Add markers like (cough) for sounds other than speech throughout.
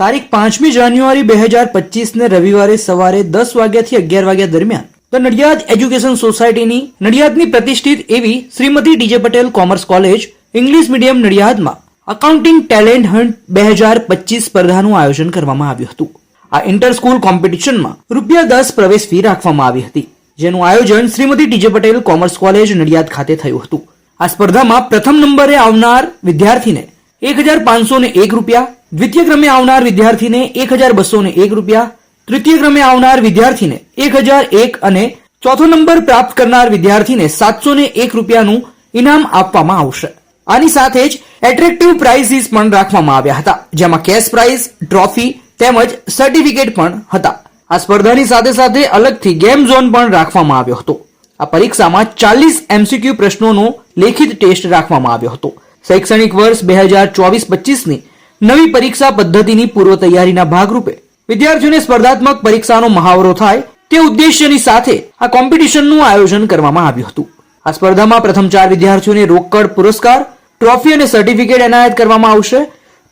તારીખ પાંચમી જાન્યુઆરી બે હજાર પચીસને રવિવારે સવારે દસ વાગ્યાથી અગિયાર વાગ્યા દરમિયાન. ધ નડિયાદ એજ્યુકેશન સોસાયટીની નડિયાદની પ્રતિષ્ઠિત એવી Shrimati DJ Patel commerce college English medium નડિયાદમાં accounting talent hunt બે હજાર પચીસ સ્પર્ધાનું આયોજન કરવામાં આવ્યું હતું. આ ઇન્ટર સ્કૂલ કોમ્પિટિશનમાં રૂપિયા દસ પ્રવેશ ફી રાખવામાં આવી હતી. જેનું આયોજન Shrimati DJ Patel commerce college Nadiad ખાતે થયું હતું. આ સ્પર્ધામાં પ્રથમ નંબરે આવનાર વિદ્યાર્થીને એક હજાર પાંચસો ને એક રૂપિયા દ્વિતીય ક્રમે આવનાર વિદ્યાર્થીને એક હજાર બસો ને એક રૂપિયા, તૃતીય ક્રમે આવનાર વિદ્યાર્થીને એક હજાર એક અને ચોથો નંબર પ્રાપ્ત કરનાર વિદ્યાર્થીને સાતસો ને એક રૂપિયાનું ઇનામ આપવામાં આવશે. આની સાથે જ એટ્રેક્ટિવ પ્રાઇઝીસ પણ રાખવામાં આવ્યા હતા, જેમાં કેશ પ્રાઇઝ ટ્રોફી તેમજ સર્ટિફિકેટ પણ હતા. આ સ્પર્ધાની સાથે સાથે અલગથી ગેમ ઝોન પણ રાખવામાં આવ્યો હતો. આ પરીક્ષામાં ચાલીસ એમસીક્યુ પ્રશ્નોનો લેખિત ટેસ્ટ રાખવામાં આવ્યો હતો. શૈક્ષણિક વર્ષ બે હજાર ચોવીસ પચીસની નવી પરીક્ષા પદ્ધતિની પૂર્વ તૈયારીના ભાગરૂપે વિદ્યાર્થીઓને સ્પર્ધાત્મક પરીક્ષાનો મહાવરો થાય તે ઉદ્દેશ્યની સાથે આ કોમ્પિટિશનનું આયોજન કરવામાં આવ્યું હતું. આ સ્પર્ધામાં પ્રથમ ચાર વિદ્યાર્થીઓને રોકડ પુરસ્કાર, ટ્રોફી અને સર્ટિફિકેટ એનાયત કરવામાં આવશે.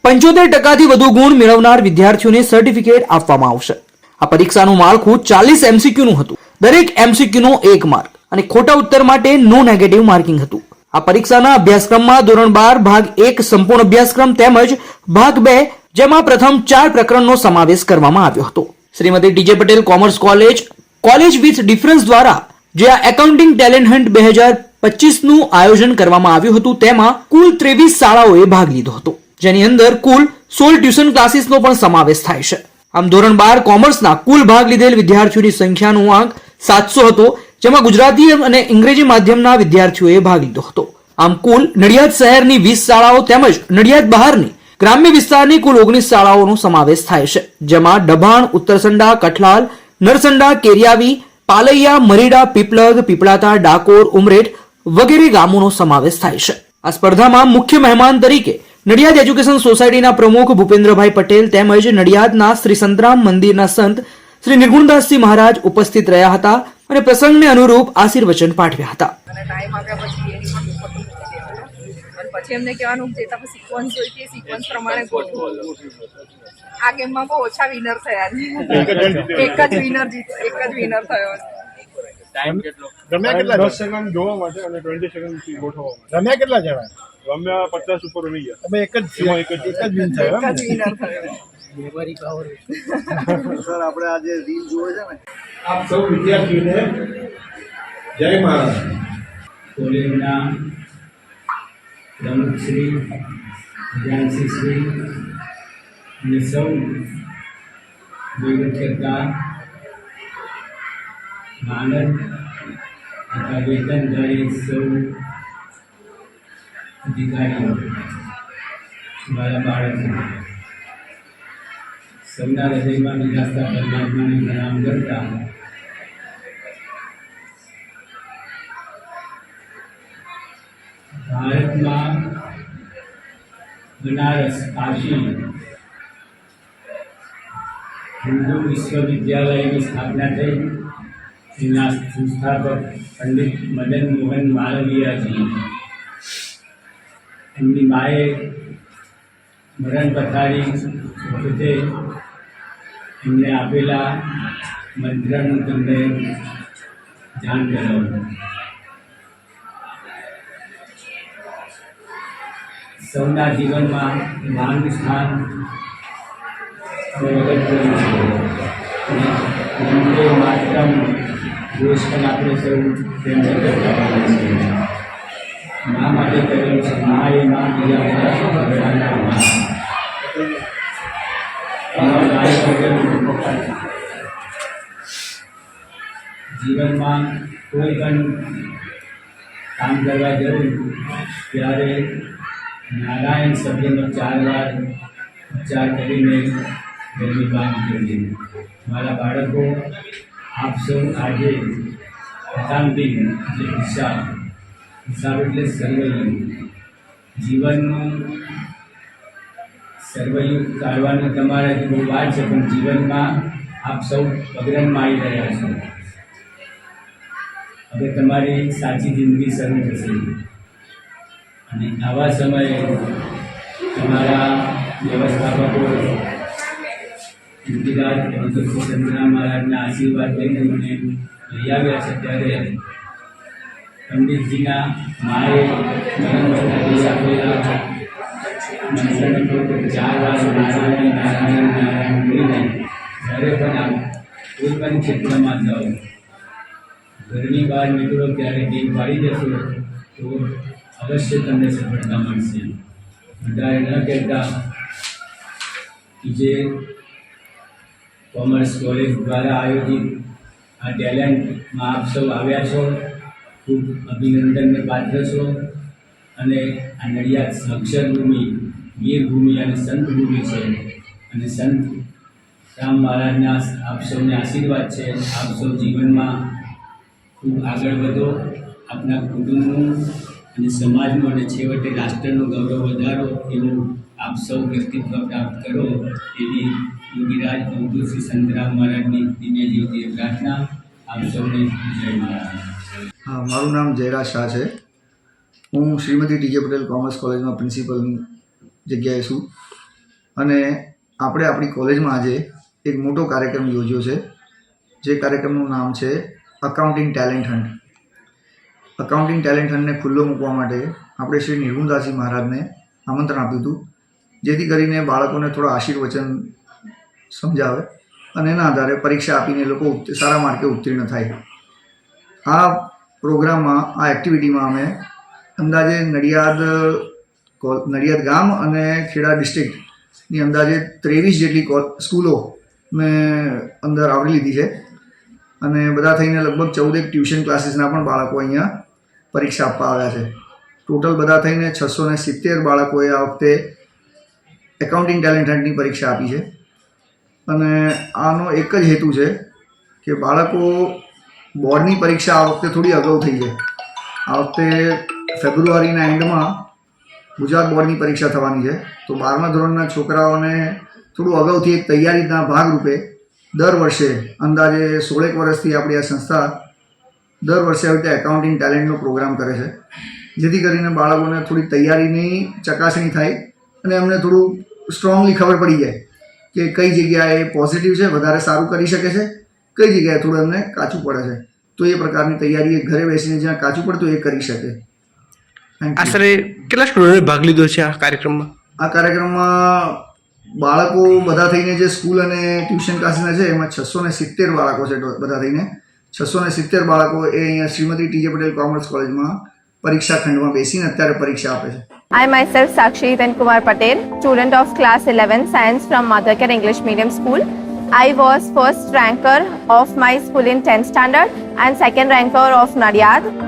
પંચોતેર ટકાથી વધુ ગુણ મેળવનાર વિદ્યાર્થીઓને સર્ટિફિકેટ આપવામાં આવશે. આ પરીક્ષાનું માળખું ચાલીસ એમસીક્યુનું હતું. દરેક એમસીક્યુનો એક માર્ક અને ખોટા ઉત્તર માટે નો નેગેટિવ માર્કિંગ હતું. આ પરીક્ષાના અભ્યાસક્રમમાં ધોરણ બાર ભાગ એક સંપૂર્ણ અભ્યાસક્રમ તેમજ ભાગ બે જેમાં પ્રથમ ચાર પ્રકરણનો સમાવેશ કરવામાં આવ્યો હતો. Shrimati DJ Patel commerce college college with difference દ્વારા જે આ એકાઉન્ટિંગ ટેલેન્ટ હન્ટ બે હજાર પચીસનું આયોજન કરવામાં આવ્યું હતું તેમાં કુલ ત્રેવીસ શાળાઓએ ભાગ લીધો હતો. જેની અંદર કુલ સોળ ટ્યુશન ક્લાસીસનો પણ સમાવેશ થાય છે. આમ ધોરણ બાર કોમર્સના કુલ ભાગ લીધેલ વિદ્યાર્થીઓની સંખ્યાનો આંક સાતસો હતો. જેમાં ગુજરાતી અને અંગ્રેજી માધ્યમના વિદ્યાર્થીઓએ ભાગ લીધો હતો. આમ કુલ નડિયાદ શહેરની વીસ શાળાઓ તેમજ નડિયાદ બહારની ગ્રામ્ય વિસ્તારની કુલ ઓગણીસ શાળાઓનો સમાવેશ થાય છે, જેમાં ડભાણ, ઉત્તરસંડા, કઠલાલ, નરસંડા, કેરિયાવી, પાલૈયા, મરીડા પીપલગ પીપળાતા ડાકોર, ઉમરેઠ વગેરે ગામોનો સમાવેશ થાય છે. આ સ્પર્ધામાં મુખ્ય મહેમાન તરીકે નડિયાદ એજ્યુકેશન સોસાયટીના પ્રમુખ ભૂપેન્દ્રભાઈ પટેલ તેમજ નડિયાદના શ્રી સંતરામ મંદિરના સંત શ્રી નિર્ગુણદાસજી મહારાજ ઉપસ્થિત રહ્યા હતા. અને પ્રસંગને અનુરૂપ આશીર્વચન પાઠવ્યા હતા. અને ટાઈમ આપ્યા પછી એમને કહેવાનું જે તમે સિક્વન્સ જોઈ તે સિક્વન્સ પ્રમાણે ગોઠવો. આ ગેમમાં બહુ ઓછા વિનર થયા (laughs) એક જ વિનર જીત એક જ વિનર થયો રમ્યા કેટલા દસ સેકન્ડ જોવા માટે અને ટ્વેન્ટી સેકન્ડ ગોઠવવા માટે રમ્યા કેટલા જણા રમ્યા પચાસ ઉપર રમી ગયા. તમે એક જ એક જ એક જ વિન થયો એક જ વિનર થયો. (laughs) સર આપણે આજે રીલ જોવે છે ને? આપ સૌ વિદ્યાર્થીઓને જય મહારાજ. કોલેજના પ્રમુખ શ્રી જ્ઞાનસિંહ શ્રી અને સૌ વહીવટ કરતા માનદ તથા વેતનધારી સૌ અધિકારીઓ મારા બાળકો. સૌના હૃદયમાં વિકાસતા પરમાત્માને પ્રણામ કરતા. ભારતમાં બનારસ, કાશી, હિન્દુ વિશ્વવિદ્યાલયની સ્થાપના થઈ. એના સંસ્થાપક પંડિત મદન મોહન માલવીયાજી. એમની માએ મરણ પથારી વખતે એમને આપેલા મંત્રનું તમને જાણ કરાવું. સૌના જીવનમાં માન સ્થાન અને દેશ પણ આપણે સૌ તેમને કરતા મા માટે કરેલું છે. મા એ મા બીજા જીવનમાં કોઈ પણ કામ કરવા જવું ત્યારે નારાયણ શબ્દનો ચાર વાર ઉચ્ચાર કરીને ઘરની બહાર નીકળીએ મારા બાળકો આપ સૌ આજે અકાંતિક જે હિસાબ હિસાબ એટલે સર્વયુગ જીવનનું સર્વયુગ કાઢવાનું તમારે બહુ વાર છે, પણ જીવનમાં આપ સૌ અગ્રણમાં આવી રહ્યા છો. હવે તમારી સાચી જિંદગી શરૂ થશે. અને આવા સમયે તમારા વ્યવસ્થાપકો ગુજરાત અવધૂત મહારાજના આશીર્વાદ લઈને મને લઈ આવ્યા છે ત્યારે પંડિતજીના માએ આપેલા ચાર જ્યારે પણ કોઈ પણ ક્ષેત્રમાં જાઓ ઘરની બહાર નીકળો ત્યારે ટીમ પાડી જશો તો અવશ્ય તમને સફળતા મળશે વધારે ન કહેતા જે કોમર્સ કોલેજ દ્વારા આયોજિત આ ટેલેન્ટમાં આપ સૌ આવ્યા છો. ખૂબ અભિનંદનને પાત્ર છો. અને આ નડિયાદ અક્ષરભૂમિ વીરભૂમિ અને સંતભૂમિ છે. અને સંત રામ મહારાજના આપ સૌને આશીર્વાદ છે. આપ સૌ જીવનમાં ખૂબ આગળ વધો. આપના કુટુંબનું અને સમાજનું અને છેવટે રાષ્ટ્રનું ગૌરવ વધારો. એવું આપ સૌ વ્યક્તિત્વ પ્રાપ્ત કરો. એવી યોગીરાજ અવધૂત શ્રી સંતરામ મહારાજની દિવ્ય જ્યોતિએ પ્રાર્થના. આપ સૌને જય મહારાજ. હા, મારું નામ જયરાજ શાહ છે. હું શ્રીમતી ટીજે પટેલ કોમર્સ કોલેજમાં પ્રિન્સિપલની જગ્યાએ છું અને આપણે આપણી કોલેજમાં આજે એક મોટો કાર્યક્રમ યોજ્યો છે, જે કાર્યક્રમનું નામ છે accounting talent hunt accounting talent હન્ટને ખુલ્લો મૂકવા માટે આપણે શ્રી નિર્ગુણદાસજી મહારાજને આમંત્રણ આપ્યું હતું, જેથી કરીને બાળકોને થોડા આશીર્વચન સમજાવે અને એના આધારે પરીક્ષા આપીને લોકો સારા માર્કે ઉત્તીર્ણ થાય. આ પ્રોગ્રામમાં, આ એક્ટિવિટીમાં અમે અંદાજે નડિયાદ નડિયાદ ગામ અને ખેડા ડિસ્ટ્રિક્ટની અંદાજે ત્રેવીસ જેટલી સ્કૂલો મેં અંદર આવરી લીધી છે. અને બધા થઈને લગભગ ચૌદેક ટ્યુશન ક્લાસીસના પણ બાળકો અહીંયા પરીક્ષા આપવા આવ્યા છે. ટોટલ બધા થઈને છસો ને સિત્તેર બાળકોએ આ વખતે એકાઉન્ટિંગ ટેલેન્ટ હન્ટની પરીક્ષા આપી છે. અને આનો એક જ હેતુ છે કે બાળકો બોર્ડની પરીક્ષા આ વખતે થોડી અગાઉ થઈ છે. આ વખતે ફેબ્રુઆરીના એન્ડમાં ગુજરાત બોર્ડની પરીક્ષા થવાની છે. તો બારમા ધોરણના છોકરાઓને થોડું અગાઉથી એક તૈયારીના ભાગરૂપે દર વર્ષે અંદાજે સોળેક વર્ષથી આપણી આ સંસ્થા દર વર્ષે આવી રીતે એકાઉન્ટિંગ ટેલેન્ટનો પ્રોગ્રામ કરે છે. જેથી કરીને બાળકોને થોડી તૈયારીની ચકાસણી થાય અને એમને થોડું સ્ટ્રોંગલી ખબર પડી જાય કે કઈ જગ્યાએ પોઝિટિવ છે, વધારે સારું કરી શકે છે, કઈ જગ્યાએ થોડું એમને કાચું પડે છે. તો એ પ્રકારની તૈયારી એ ઘરે બેસીને જ્યાં કાચું પડતું એ કરી શકે. આશરે કેટલા સ્ટુડન્ટે ભાગ લીધો છે આ કાર્યક્રમમાં આ કાર્યક્રમમાં બાળકો બધા થઈને જે સ્કૂલ અને ટ્યુશન ક્લાસીસના છે એમાં છસો ને સિત્તેર બાળકો છે બધા થઈને છસો ને સિત્તેર બાળકો એ અહીંયા શ્રીમતી ટીજે પટેલ કોમર્સ કોલેજમાં પરીક્ષા ખંડમાં બેસીને અત્યારે પરીક્ષા આપે છે I myself, Sakshi Then Kumar Patel, student of class 11 science from Mothercare English Medium School. I was first ranker of my school in 10th standard and second ranker of Nadiad.